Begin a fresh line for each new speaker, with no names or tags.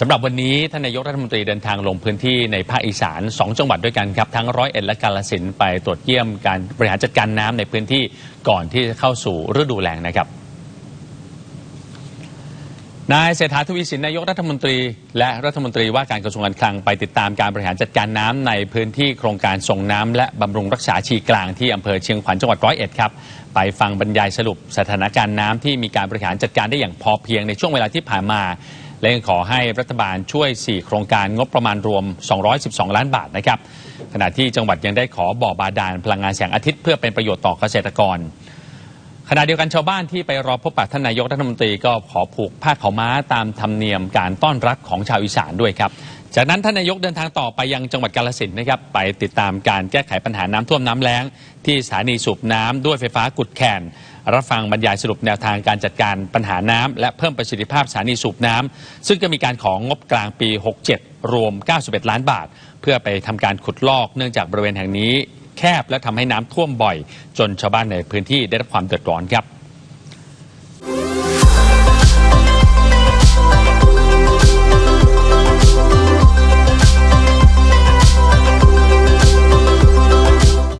สำหรับวันนี้ท่านนายกรัฐมนตรีเดินทางลงพื้นที่ในภาคอีสาน 2 จังหวัดด้วยกันครับทั้งร้อยเอ็ดและกาฬสินไปตรวจเยี่ยมการบริหารจัดการน้ำในพื้นที่ก่อนที่จะเข้าสู่ฤดูแล้งนะครับนายเศรษฐาทวีสินนายกรัฐมนตรี และรัฐมนตรีว่าการกระทรวงการคลังไปติดตามการบริหารจัดการน้ำในพื้นที่โครงการส่งน้ำและบำรุงรักษาชีกลางที่อำเภอเชียงขวัญจังหวัดร้อยเอ็ดครับไปฟังบรรยายสรุปสถานการณ์น้ำที่มีการบริหารจัดการได้อย่างพอเพียงในช่วงเวลาที่ผ่านมา และยังขอให้รัฐบาลช่วย 4 โครงการงบประมาณรวม 212 ล้านบาทนะครับขณะที่จังหวัดยังได้ขอบ่อบาดาลพลังงานแสงอาทิตย์เพื่อเป็นประโยชน์ต่อเกษตรกรขณะเดียวกันชาวบ้านที่ไปรอพบปะท่านนายกรัฐมนตรีก็ขอผูกผ้าขาวม้าตามธรรมเนียมการต้อนรับของชาวอีสานด้วยครับ จากนั้นท่านนายกเดินทางต่อไปยังจังหวัดกาฬสินนะครับไปติดตามการแก้ไขปัญหาน้ำท่วมน้ำแล้ง ที่สถานีสูบน้ำด้วยไฟฟ้ากุดแคน รับฟังบรรยายสรุปแนวทางการจัดการปัญหาน้ำและเพิ่มประสิทธิภาพสถานีสูบน้ำซึ่งก็มีการของงบกลางปี 67 รวม 91 ล้านบาท เพื่อไปทำการขุดลอกเนื่องจากบริเวณแห่งนี้ แคบและทำให้น้ำท่วมบ่อย จนชาวบ้านในพื้นที่ได้รับความเดือดร้อนครับ